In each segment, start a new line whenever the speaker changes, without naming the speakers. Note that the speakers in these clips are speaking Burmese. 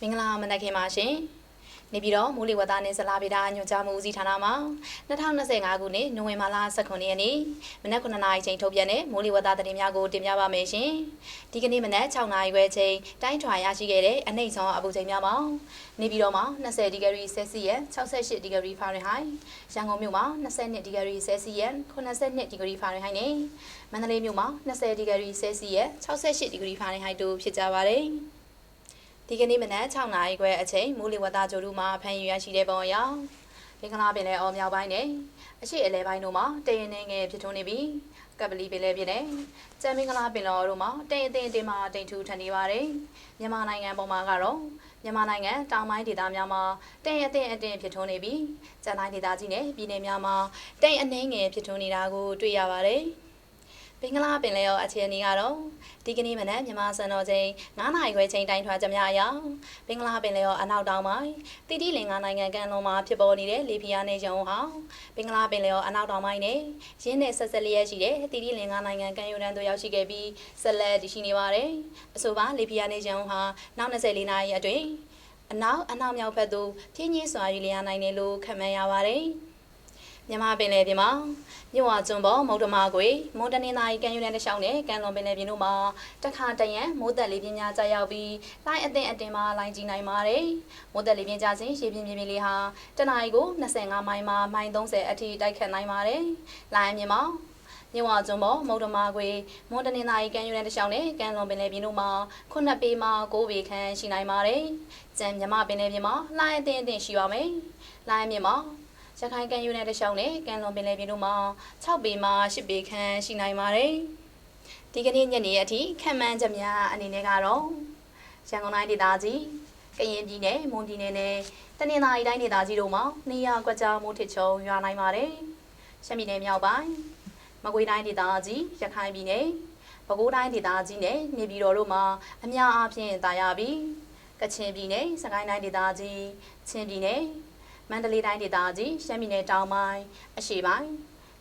မင်္ဂလာမနက်ခင်းပါရှင်နေပြည်တော်မိုးလေဝသနဲ့ဇလားဗေဒညွှန်ကြားမှုဦးစီးဌာနမှ2025ခုနှစ်နိုဝင်ဘာလ18ရက်နေ့မနက်9:00နာရီချိန်ထုတ်ပြန်တဲ့မိုးလေဝသသတင်းများကိုတင်ပြပါမယ်ရှင်ဒီကနေ့မနက်6:00နာရီခွဲချိန်တိုင်းထွာရရှိခဲ့တဲ့အနှိမ့်ဆုံးအပူချိန်များမှာနေပြည်တော်မှာ20ဒီဂရီဆဲစီယပ်68ဒီဂရီဖာရင်ဟိုက်ရန်ကုန်မြို့မှာ22ဒီဂရီဆဲစီယပ်82ဒီဂရီဖာရင်ဟိုက်နဲ့မန္တလေးမြို့မှာ20ဒီဂရီဆဲစီယပ်68ဒီဂရီဖာရင်ဟိုက်တို့ဖြစ်ကြပါတယ် ဒီကနေ့မနက်6နာရီခွဲအချိန်မိုးလေဝသကြိုးတို့မှာဖန်ယူရရှိတဲ့ပုံအရောမင်္ဂလာပင်လယ်အော်မြောက်ပိုင်းနဲ့အရှိအလဲပိုင်းတို့မှာတရင်နေငယ်ဖြစ်ထွန်းနေပြီးကပလီပင်လယ်ပြင်နဲ့ကျမ်းမင်္ဂလာပင်လော်တို့မှာတရင်တင်တင်မှာတိမ်ထူထန်နေပါတယ်မြန်မာနိုင်ငံပေါ်မှာကတော့မြန်မာနိုင်ငံတောင်ပိုင်းဒေသများမှာတရင်အတင်အတင်ဖြစ်ထွန်းနေပြီးကျန်တိုင်းဒေသကြီးနဲ့ပြည်နယ်များမှာတရင်အနှင်းငယ်ဖြစ်ထွန်းနေတာကိုတွေ့ရပါတယ် ပင်္ဂလာပင်လယ်ရောအခြေအနေကတော့ဒီကနေ့မနက်မြန်မာစံတော်ချိန်9နာရီခွဲချိန်တိုင်းထွာကြများအရာပင်္ဂလာပင်လယ်ရောအနောက်တောင်ပိုင်းတီတီလင်္ကာနိုင်ငံကန်လုံးမှာဖြစ်ပေါ်နေတဲ့လေပြင်းနဲ့ရုံဟာပင်္ဂလာပင်လယ်ရောအနောက်တောင်ပိုင်းနဲ့ရင်းနဲ့ဆက်ဆက်လျက်ရှိတဲ့တီတီလင်္ကာနိုင်ငံကန်ယူရန်တို့ရောက်ရှိခဲ့ပြီးဆက်လက်တည်ရှိနေပါတယ်အဆိုပါလေပြင်းနဲ့ရုံဟာနောက်24နာရီအတွင်းအနောက်အနောက်မြောက်ဘက်သို့ပြင်းကြီးစွာရွေ့လျားနိုင်တယ်လို့ခန့်မှန်းရပါတယ် မြန်မာပင်လယ်ပြင်မှာမြဝကျွန်းပေါ်မုတ်တမကွေမွန်တနင်္သာရီကန်ယူနယ်တစ်လျှောက်နဲ့ကန်လွန်ပင်လယ်ပြင်တို့မှာတခါတရံမိုးသက်လေးပြင်းများကြာရောက်ပြီးလိုင်းအသင့်အတင်မှာလိုင်းကြီးနိုင်ပါတယ်။မိုးသက်လေးပြင်းကြစဉ်ရေပြင်းပြင်းလေးဟာတနအီကို25မိုင်မှမိုင်30အထိတိုက်ခတ်နိုင်ပါတယ်။လိုင်းမြင်မှာမြဝကျွန်းပေါ်မုတ်တမကွေမွန်တနင်္သာရီကန်ယူနယ်တစ်လျှောက်နဲ့ကန်လွန်ပင်လယ်ပြင်တို့မှာ9ပေမှ9ပေခန့်ရှိနိုင်ပါတယ်။ကျန်မြမပင်လယ်ပြင်မှာလိုင်းအသင့်အတင်ရှိပါမယ်။လိုင်းမြင်မှာ ရခိုင်ကန်ယူနယ်တစ်လျှောက်နဲ့ကန်လွန်ပင်လယ်ပြင်တို့မှာ6ပေမှ10ပေခန့်ရှိနိုင်ပါတယ်။ဒီကနေ့ညနေအထိခံမှန်းချက်များအနေနဲ့ကတော့ရန်ကုန်တိုင်းဒေသကြီးကရင်ပြည်နယ်မွန်ပြည်နယ်နဲ့တနင်္သာရီတိုင်းဒေသကြီးတို့မှာနေရာကွက်ကြားမိုးထစ်ချုံရွာနိုင်ပါတယ်။ရှမ်းပြည်နယ်မြောက်ပိုင်းမကွေးတိုင်းဒေသကြီးရခိုင်ပြည်နယ်ပဲခူးတိုင်းဒေသကြီးနဲ့နေပြည်တော်တို့မှာအများအားဖြင့်တာယာပြီးကချင်ပြည်နယ်စကိုင်းတိုင်းဒေသကြီးချင်းပြည်နယ် မန္တလေးတိုင်းဒေသကြီးရှမ်းပြည်နယ်တောင်ပိုင်းအရှေ့ပိုင်း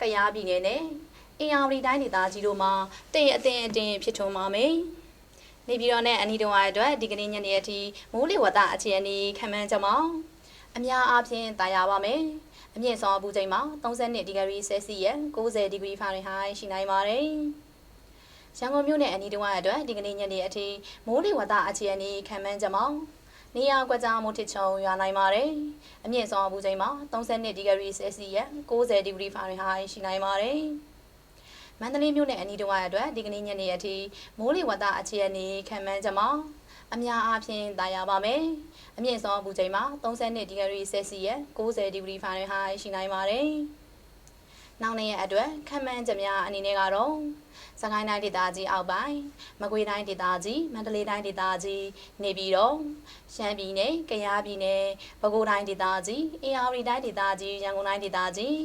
ကယားပြည်နယ်နဲ့အင်အားဝတီတိုင်းဒေသကြီးတို့မှာတင့်အသင်အတင်ဖြစ်ထွန်းပါမယ်။နေပြည်တော်နဲ့အနီးတုံးအားအတွက်ဒီကနေ့ညနေအထိမိုးလေဝသအခြေအနေခံမှန်းကြမှာအများအားဖြင့်တာယာပါမယ်။အမြင့်ဆုံးအပူချိန်မှာ32ဒီဂရီဆဲစီယပ်90ဒီဂရီဖာရင်ဟိုက်ရှိနိုင်ပါတယ်။ရန်ကုန်မြို့နယ်အနီးတုံးအားအတွက်ဒီကနေ့ညနေအထိမိုးလေဝသအခြေအနေခံမှန်းကြမှာ နေရာကွက်ကြားမိုးထစ်ချုံရွာနိုင်ပါတယ်။အမြင့်ဆုံးအပူချိန်မှာ32ဒီဂရီဆဲစီယပ်90ဒီဂရီဖာရင်ဟိုက်ရှိနိုင်ပါတယ်။မန္တလေးမြို့နယ်အနီးတစ်ဝိုက်အတွက်ဒီကနေ့ညနေအထိမိုးလေဝသအခြေအနေခံမှန်းကြမှာအများအားဖြင့်တာယာပါမယ်။အမြင့်ဆုံးအပူချိန်မှာ32ဒီဂရီဆဲစီယပ်90ဒီဂရီဖာရင်ဟိုက်ရှိနိုင်ပါတယ်။ နောက်နေ့ရက်အတွက်ခံမှန်းချက်များအနေနဲ့ကတော့စကိုင်းတိုင်းဒေသကြီးအောက်ပိုင်းမကွေးတိုင်းဒေသကြီးမန္တလေးတိုင်းဒေသကြီးနေပြည်တော်ရှမ်းပြည်နယ်ကယားပြည်နယ်ပဲခူးတိုင်းဒေသကြီးအေရဝတီတိုင်းဒေသကြီးရန်ကုန်တိုင်းဒေသကြီး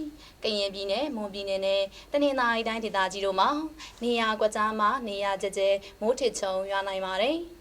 ကရင်ပြည်နယ်မွန်ပြည်နယ်နဲ့တနင်္သာရီတိုင်းဒေသကြီးတို့မှာနေရာကွက်ကြားမှာနေရာကျကျမိုးထစ်ချုံရွာနိုင်ပါတယ်